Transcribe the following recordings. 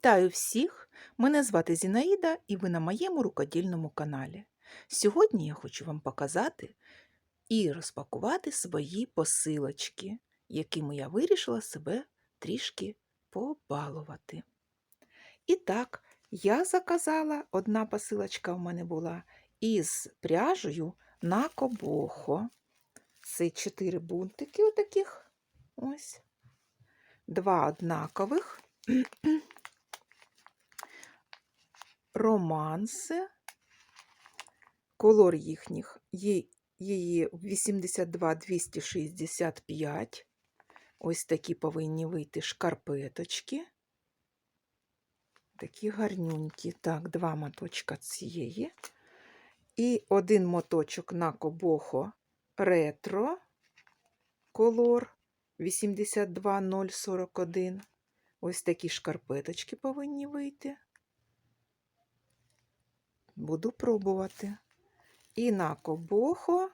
Вітаю всіх! Мене звати Зінаїда і ви на моєму рукодільному каналі. Сьогодні я хочу вам показати і розпакувати свої посилочки, якими я вирішила себе трішки побалувати. І так, я заказала, одна посилочка у мене була із пряжею на кобохо. Це чотири бунтики отаких. Ось. Два однакових. романси. Колор їхніх її 82-265. Ось такі повинні вийти шкарпеточки. Такі гарнюнькі. Так, два моточка цієї. І один моточок на кобохо ретро колор 82041. Ось такі шкарпеточки повинні вийти. Буду пробувати. І на кобохо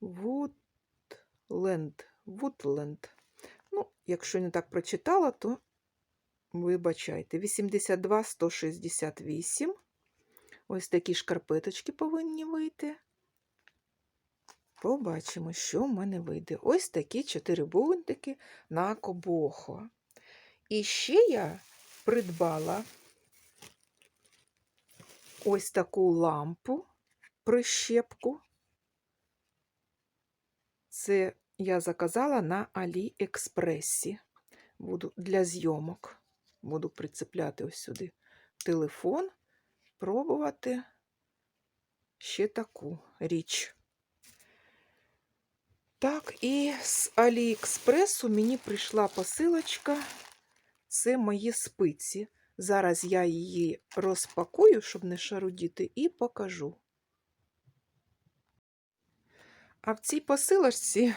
Вудленд. Вудленд. Ну, якщо не так прочитала, то вибачайте. 82 168. Ось такі шкарпеточки повинні вийти. Побачимо, що в мене вийде. Ось такі чотири бунтики на кобохо. І ще я придбала ось таку лампу прищепку. Це я заказала на Аліекспресі. Буду для зйомок. Буду прицепляти ось сюди телефон, пробувати ще таку річ. Так, і з Аліекспресу мені прийшла посилочка. Це мої спиці. Зараз я її розпакую, щоб не шарудіти, і покажу. А в цій посилочці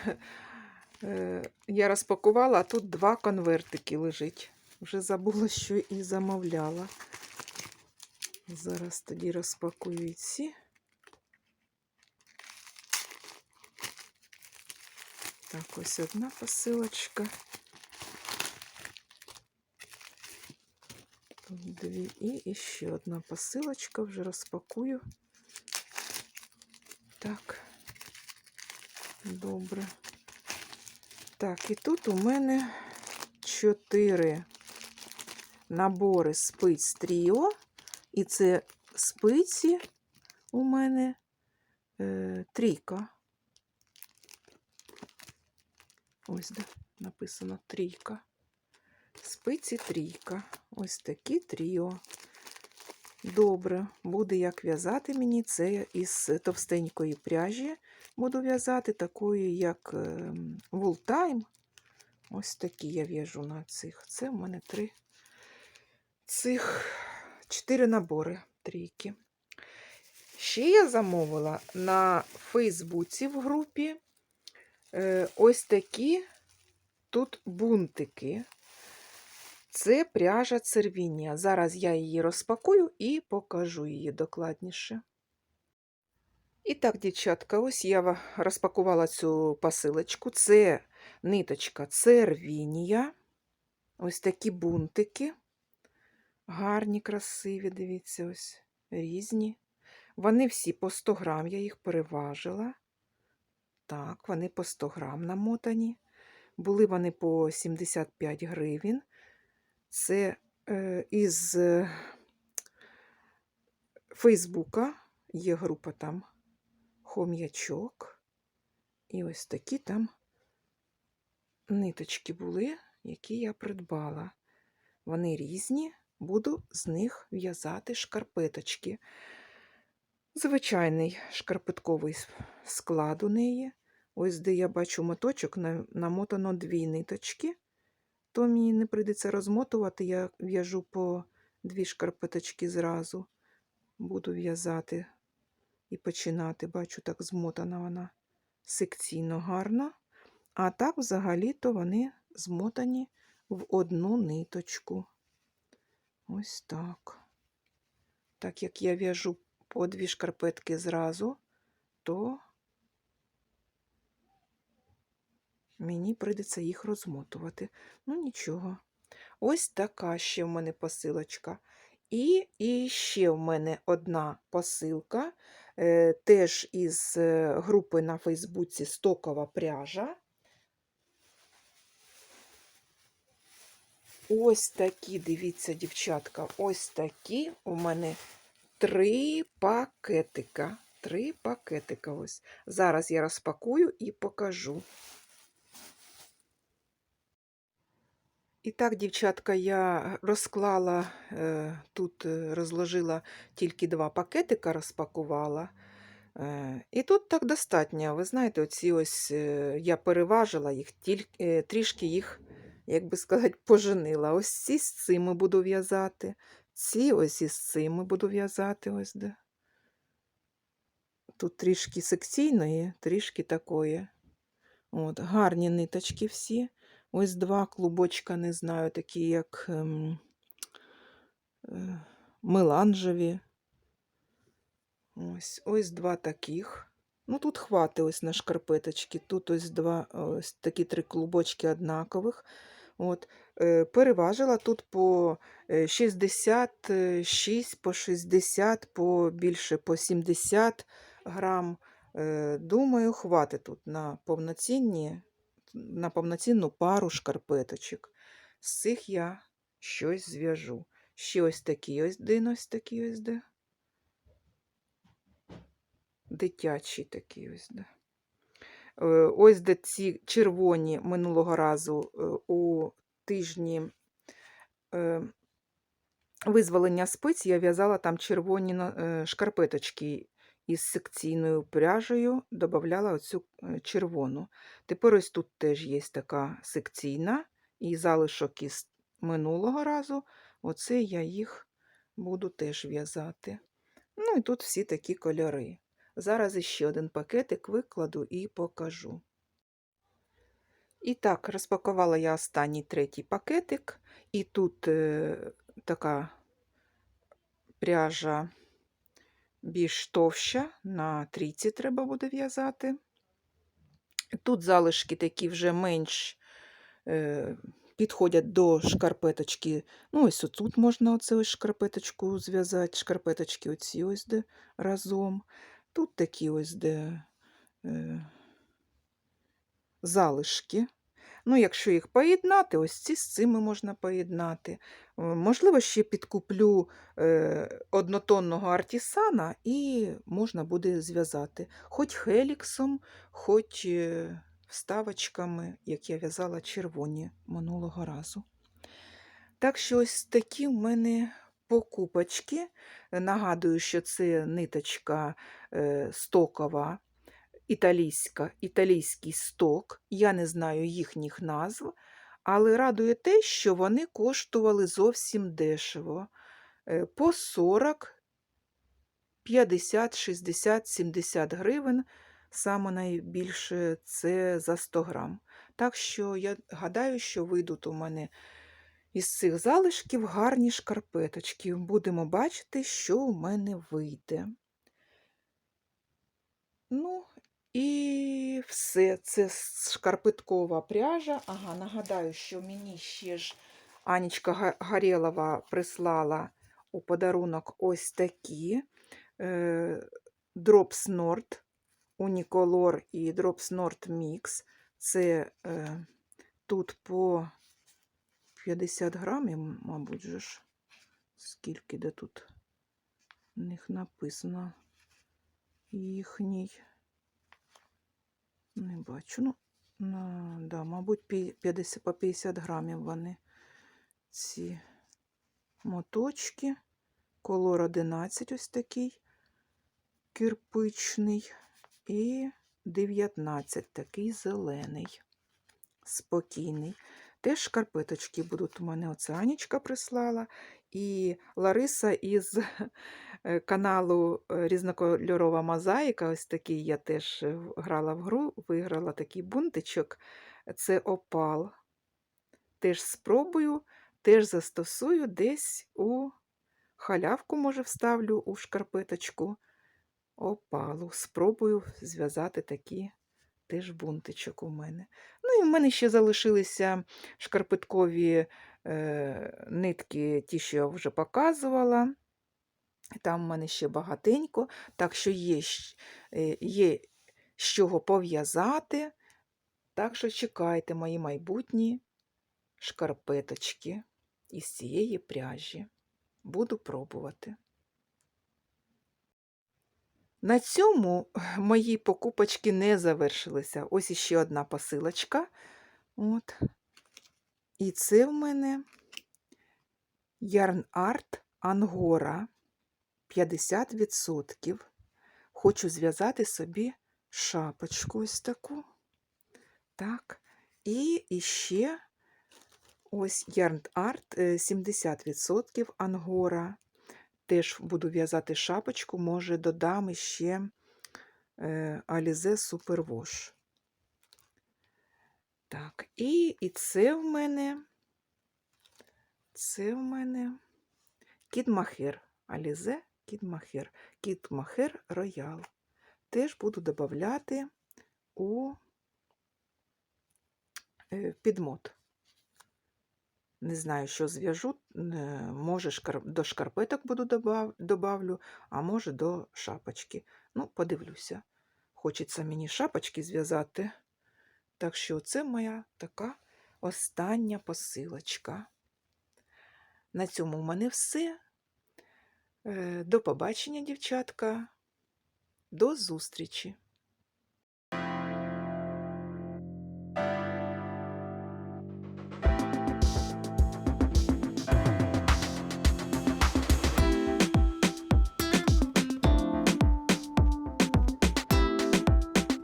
е, я розпакувала, а тут два конвертики лежить. Вже забула, що і замовляла. Зараз тоді розпакую ці. Так, ось одна посилочка. Дві і ще одна посилочка, вже розпакую. Так, добре. Так, і тут у мене чотири набори спиць тріо, і це спиці у мене е, трійка. Ось де написано трійка. Спиці трійка. Ось такі тріо. Добре, буде як в'язати мені це із товстенької пряжі. Буду в'язати такою, як Вултайм. Ось такі я в'яжу на цих. Це в мене три цих чотири набори трійки. Ще я замовила на Фейсбуці в групі е, ось такі тут бунтики. Це пряжа цервіння. Зараз я її розпакую і покажу її докладніше. І так, дівчатка, ось я розпакувала цю посилочку. Це ниточка цервінія. Ось такі бунтики. Гарні, красиві, дивіться, ось різні. Вони всі по 100 грам, я їх переважила. Так, вони по 100 грам намотані. Були вони по 75 гривень. Це е, із е, Фейсбука, є група там хом'ячок. І ось такі там ниточки були, які я придбала. Вони різні, буду з них в'язати шкарпеточки. Звичайний шкарпетковий склад у неї. Ось де я бачу моточок, намотано дві ниточки то мені не прийдеться розмотувати, я в'яжу по дві шкарпеточки зразу. Буду в'язати і починати. Бачу, так змотана вона секційно гарно. А так, взагалі-то вони змотані в одну ниточку. Ось так. Так як я в'яжу по дві шкарпетки зразу, то мені прийдеться їх розмотувати. Ну, нічого. Ось така ще в мене посилочка. І, і ще в мене одна посилка, е, теж із е, групи на Фейсбуці Стокова пряжа. Ось такі, дивіться, дівчатка, ось такі у мене три пакетика. Три пакетика ось. Зараз я розпакую і покажу. І так, дівчатка, я розклала, е, тут е, розложила тільки два пакетика, розпакувала. І тут так достатньо. Ви знаєте, оці ось я переважила їх, тільки, трішки їх, як би сказати, поженила. Ось ці з цими буду в'язати. Ці ось із цими буду в'язати. Ось де. Тут трішки секційної, трішки такої. От, гарні ниточки всі. Ось два клубочка, не знаю, такі як ем, е, меланжеві. Ось, ось два таких. Ну, тут хвати ось на шкарпеточки. Тут ось два, ось такі три клубочки однакових. От, е, переважила тут по е, 66, по 60, по більше по 70 грам. Е, Думаю, хватить тут на повноцінні, на повноцінну пару шкарпеточок. З цих я щось зв'яжу. Ще ось такі ось один ось такий ось де. Дитячий такий ось де. Ось де ці червоні минулого разу е, у тижні е, визволення спиць я в'язала там червоні е, шкарпеточки із секційною пряжею, додавала оцю е, червону. Тепер ось тут теж є така секційна і залишок із минулого разу. Оце я їх буду теж в'язати. Ну і тут всі такі кольори. Зараз іще один пакетик викладу і покажу. І так, розпакувала я останній третій пакетик, і тут е, така пряжа більш товща, на трійці треба буде в'язати. Тут залишки такі вже менш е, підходять до шкарпеточки. Ну, ось тут можна оце ось шкарпеточку зв'язати, шкарпеточки оці ось де разом. Тут такі ось де е, залишки. Ну, якщо їх поєднати, ось ці з цими можна поєднати. Е, Можливо, ще підкуплю е, однотонного артісана і можна буде зв'язати. Хоч хеліксом, хоч е, вставочками, як я в'язала червоні минулого разу. Так що ось такі в мене покупочки. Нагадую, що це ниточка стокова, італійська, італійський сток. Я не знаю їхніх назв, але радує те, що вони коштували зовсім дешево. Е, По 40, 50, 60, 70 гривень. Саме найбільше це за 100 грам. Так що я гадаю, що вийдуть у мене із цих залишків гарні шкарпеточки. Будемо бачити, що у мене вийде. Ну, і все. Це шкарпеткова пряжа. Ага, нагадаю, що мені ще ж Анічка Га- Гарєлова прислала у подарунок ось такі Drops Nord, Unicolor і Drops Nord Mix. Це е, тут по 50 грамів, мабуть, же ж. Скільки де тут у них написано їхній. Не бачу. Ну, да, мабуть, 50, по 50 грамів вони ці моточки. Колор 11 ось такий кирпичний. І 19 такий зелений, спокійний. Теж шкарпеточки будуть у мене. Оце Анічка прислала. І Лариса із е, каналу е, Різнокольорова мозаїка. Ось такий я теж е, грала в гру, виграла такий бунтичок. Це опал. Теж спробую, теж застосую десь у халявку, може, вставлю у шкарпеточку опалу. Спробую зв'язати такі теж бунтичок у мене. Ну і в мене ще залишилися шкарпеткові нитки, ті, що я вже показувала. Там в мене ще багатенько, так що є, е, є з чого пов'язати. Так що чекайте мої майбутні шкарпеточки із цієї пряжі. Буду пробувати. На цьому мої покупочки не завершилися. Ось іще одна посилочка. От. І це в мене Art Angora 50%. Хочу зв'язати собі шапочку ось таку. Так. І іще ось Yarn Art е, 70% Angora. Теж буду в'язати шапочку, може додам ще е, Alize Super Wash. Так, і, і це в мене, це в мене Кідмахер. Alize Кідмахер. Кідмахер Роял. Теж буду додавати у е, підмот. Не знаю, що зв'яжу. е, Може, до шкарпеток буду добав... добавлю, а може до шапочки. Ну, подивлюся. Хочеться мені шапочки зв'язати. Так що це моя така остання посилочка. На цьому в мене все. Е, До побачення, дівчатка. До зустрічі!